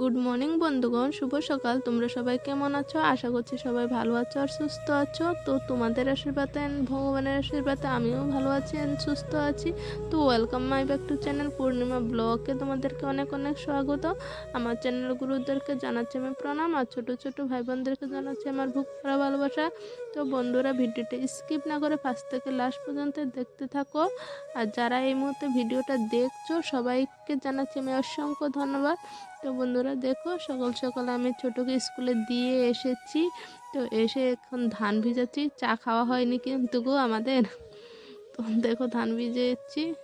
Good morning বন্ধুগণ। শুভ সকাল। তোমরা সবাই কেমন আছো? আশা করছি সবাই ভালো আছো আর সুস্থ আছো। তো তোমাদের আশীর্বাদে ভগবানের আশীর্বাদে আমিও ভালো আছি and সুস্থ আছি। তো welcome my back to channel Purnima ব্লগে তোমাদেরকে অনেক অনেক স্বাগত। আমার চ্যানেল গুরুদেরকে জানাচ্ছি আমি প্রণাম আর ছোটো ছোটো ভাই বোনদেরকে জানাচ্ছি আমার বুক ভরা ভালোবাসা। তো বন্ধুরা, ভিডিওটা স্কিপ না করে ফার্স্ট থেকে লাস্ট পর্যন্ত দেখতে থাকো। আর যারা এই মুহূর্তে ভিডিওটা দেখছ, সবাইকে জানাচ্ছি আমি অসংখ্য ধন্যবাদ। তো বন্ধুরা দেখো, সকাল সকাল আমি ছোটোকে স্কুলে দিয়ে এসেছি। তো এসে এখন ধান ভিজাচ্ছি। চা খাওয়া হয়নি কিন্তু গো আমাদের। তো দেখো ধান ভিজেছি।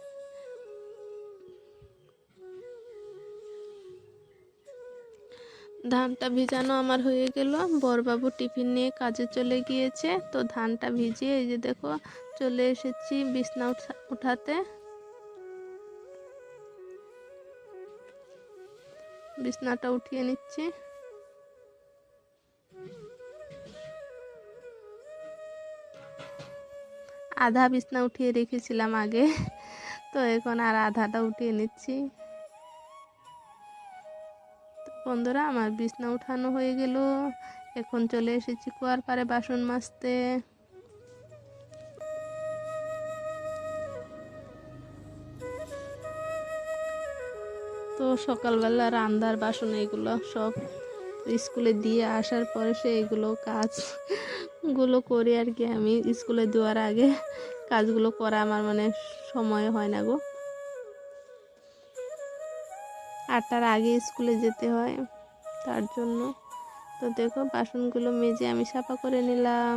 ধানটা ভিজানো আমার হয়ে গেল। বরবাবু টিফিন নিয়ে কাজে চলে গিয়েছে। তো ধানটা ভিজিয়ে এই যে দেখো, চলে এসেছি বিছনা উঠা- উঠাতে। বিছনাটা উঠিয়ে নিচ্ছি। আধা বিছনা উঠিয়ে রেখেছিলাম আগে, তো এখন আর আধাটা উঠিয়ে নিচ্ছি। বন্ধুরা, আমার বিছনা উঠানো হয়ে গেল। এখন চলে এসেছি কুয়ার পারে বাসন মাজতে। সকালবেলা রান্নার বাসন এগুলো সব স্কুলে দিয়ে আসার পরে সে এগুলো কাজগুলো করি আর কি। আমি স্কুলে দেওয়ার আগে কাজগুলো করা আমার মানে সময় হয় না গো। আটটার আগে স্কুলে যেতে হয় তার জন্য। তো দেখো বাসনগুলো মেজে আমি সাফা করে নিলাম।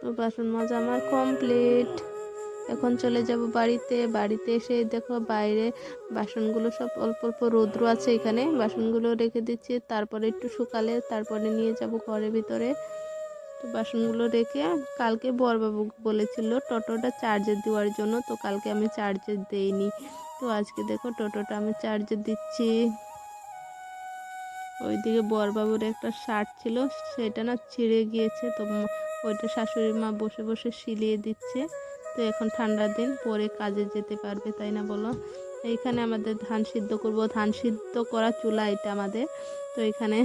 তো বাসন মাজা আমার কমপ্লিট। এখন চলে যাব বাড়িতে। বাড়িতে এসে দেখো বাইরে বাসনগুলো সব অল্প অল্প রৌদ্র আছে এখানে। বাসনগুলো রেখে দিচ্ছি, তারপরে একটু শুকালে তারপরে নিয়ে যাব ঘরের ভিতরে। তো বাসনগুলো রেখে কালকে বরবাবু বলেছিল টোটোটা চার্জে দেওয়ার জন্য, তো কালকে আমি চার্জে দেইনি। তো আজকে দেখো টোটোটা আমি চার্জে দিচ্ছি। ওইদিকে বরবাবুর একটা শার্ট ছিল, সেটা না ছিঁড়ে গিয়েছে, তো ওইটা শাশুড়ি মা বসে বসে সিলিয়ে দিচ্ছে। তো এখন ঠান্ডার দিন, পরে কাজে যেতে পারবে, তাই না বলো? এইখানে আমাদের ধান সিদ্ধ করব। ধান সিদ্ধ করা চুলা এটা আমাদের। তো এখানে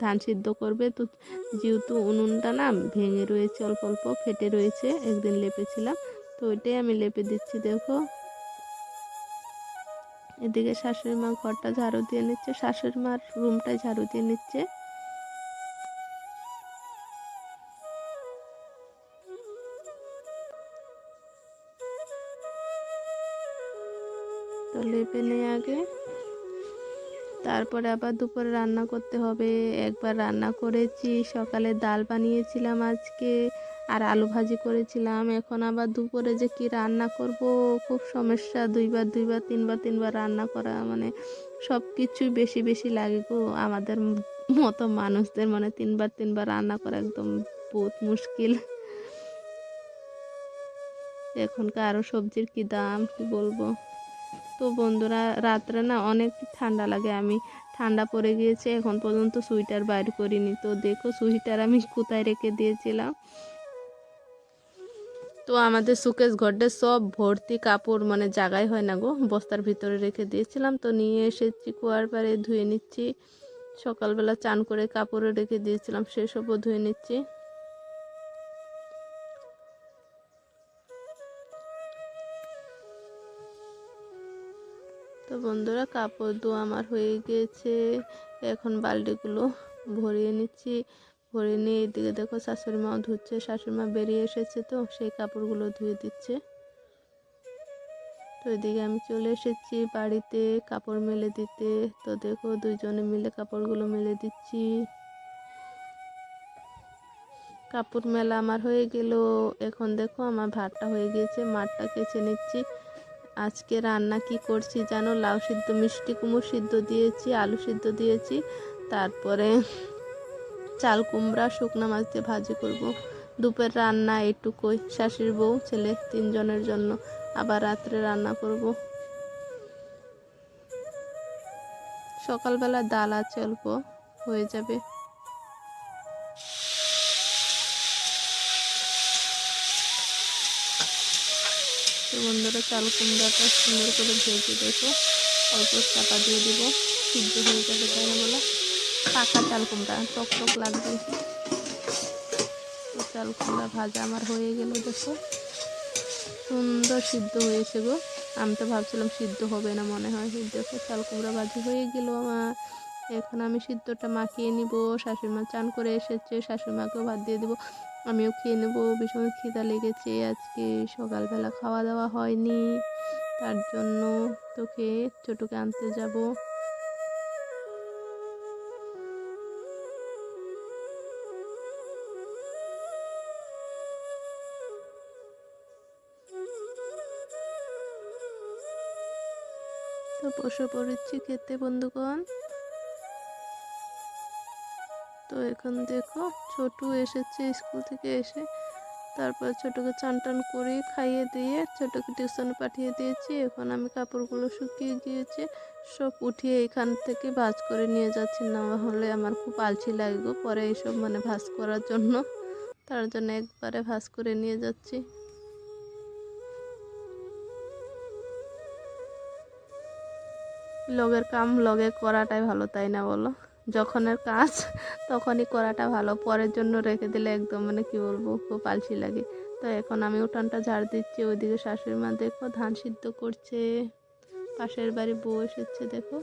ধান সিদ্ধ করবে। তো যেহেতু উনুনটা না ভেঙে রয়েছে, অল্প অল্প ফেটে রয়েছে, একদিন লেপেছিলাম। তো ওইটাই আমি লেপে দিচ্ছি, দেখো। এদিকে শাশুড়ি মা ঘরটা ঝাড়ু দিয়ে নিচ্ছে। শাশুড়ি মার রুমটা ঝাড়ু দিয়ে নিচ্ছে। লেপে নেই আগে। তারপরে আবার দুপুরে রান্না করতে হবে। একবার রান্না করেছি, সকালে ডাল বানিয়েছিলাম আজকে, আর আলু ভাজি করেছিলাম। এখন আবার দুপুরে যে কি রান্না করব? খুব সমস্যা, দুইবার দুইবার, তিনবার তিনবার রান্না করা মানে সব কিছুই বেশি বেশি লাগে গো। আমাদের মতো মানুষদের মানে তিনবার তিনবার রান্না করা একদম বহুত মুশকিল। এখনকার আরও সবজির কি দাম, কি বলব? তো বন্ধুরা রাত্রে না অনেক ঠান্ডা লাগে, আমি ঠান্ডা পড়ে গিয়েছে, এখন পর্যন্ত সুইটার বাইর করিনি। তো দেখো সুইটার আমি কোথায় রেখে দিয়েছিলাম? তো আমাদের সুকেশ ঘরটা সব ভর্তি কাপড় মানে জাগাই হয় না গো, বস্তার ভিতরে রেখে দিয়েছিলাম। তো নিয়ে এসেছি, কুয়ার পাড়ে ধুয়ে নিচ্ছি, সকালবেলা চান করে কাপড়ে রেখে দিয়েছিলাম, সেসবও ধুয়ে নিচ্ছি। তো বন্ধুরা কাপড় ধোয়া আমার হয়ে গিয়েছে এখন বালতিগুলো ভরিয়ে নিচ্ছি। ভরে নিয়ে এদিকে দেখো শাশুড়ি মাও ধুচ্ছে, শাশুড়ি মা বেরিয়ে এসেছে তো, সেই কাপড়গুলো ধুয়ে দিচ্ছে। তো এদিকে আমি চলে এসেছি বাড়িতে কাপড় মেলে দিতে। তো দেখো দুইজনে মিলে কাপড়গুলো মেলে দিচ্ছি। কাপড় মেলা আমার হয়ে গেল। এখন দেখো আমার ভাতটা হয়ে গিয়েছে মাঠটা কেচে নিচ্ছি। আজকে রান্না কি করছি জানো? লাউ সিদ্ধ, মিষ্টি কুমড়ো সিদ্ধ দিয়েছি, আলু সিদ্ধ দিয়েছি। তারপরে চাল, কুমড়া, শুকনো মাছ দিয়ে ভাজি করব। দুপুরের রান্না এইটুকুই শাশুড়ি বউ, ছেলে তিনজনের জন্য। আবার রাত্রে রান্না করব। সকালবেলা ডাল আছে অল্প হয়ে যাবে। তো বন্ধুরা, চাল কুমড়াটা সুন্দর করে ভেজে দেখো। অল্প চাপা দিয়ে দেবো। সিদ্ধ হয়ে যাবে তাই না বলো? পাকা চাল কুমড়া টক টক লাগবে। তো চাল কুমড়া ভাজা আমার হয়ে গেল, দেখো। সুন্দর সিদ্ধ হয়েছে গো। আমি তো ভাবছিলাম সিদ্ধ হবে না, মনে হয়। দেখো, চাল কুমড়া ভাজি হয়ে গেল আমার। এখন আমি সিদ্ধটা মাখিয়ে নিব। শাশুড়িমা চান করে এসেছে শাশুড়িমাকেও ভাত দিয়ে দেবো। আমিও খেয়ে নেব, ভীষণ খিদা লেগেছে আজকে। সকালবেলা খাওয়া দাওয়া হয়নি, তার জন্য তোকে ছোটোকে আনতে যাব। তো বসে পড়েছি খেতে, বন্ধুগণ। তো এখন দেখো ছোটু এসেছে স্কুল থেকে এসে। তারপর ছোটোকে চান টান করে খাইয়ে দিয়ে ছোটোকে টিউশনে পাঠিয়ে দিয়েছি। এখন আমি কাপড়গুলো শুকিয়ে গিয়েছে, সব উঠিয়ে এখান থেকে ভাজ করে নিয়ে যাচ্ছি। না হলে আমার খুব আলছি লাগবে পরে এইসব মানে ভাজ করার জন্য। তার জন্য একবারে ভাজ করে নিয়ে যাচ্ছি। লগের কাম লগে করাটাই ভালো, তাই না বলো? যখনের কাজ, তখনই করাটা ভালো। পরের জন্য রেখে দিলে একদম মানে কি বলব, খুব পালসি লাগে। তো এখন আমি উঠানটা ঝাড় দিচ্ছি, ওইদিকে শাশুড়ি মা দেখো ধান সিদ্ধ করছে, পাশের বাড়ি বউ এসেছে দেখো।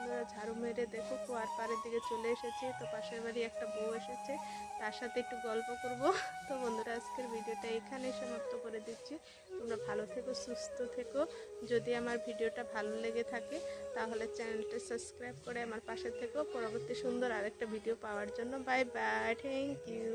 বন্ধুরা ঝাড়ু মেরে দেখো, কুয়ার পাড়ের দিকে চলে এসেছি, তো পাশের বাড়ি একটা বউ এসেছে, তার সাথে একটু গল্প করব। তো বন্ধুরা, আজকের ভিডিওটা এখানেই সমাপ্ত করে দিচ্ছি। তোমরা ভালো থেকো, সুস্থ থেকো। যদি আমার ভিডিওটা ভালো লেগে থাকে, তাহলে চ্যানেলটা সাবস্ক্রাইব করে আমার পাশে থেকো। পরবর্তী সুন্দর আরেকটা ভিডিও পাওয়ার জন্য। Bye bye, thank you.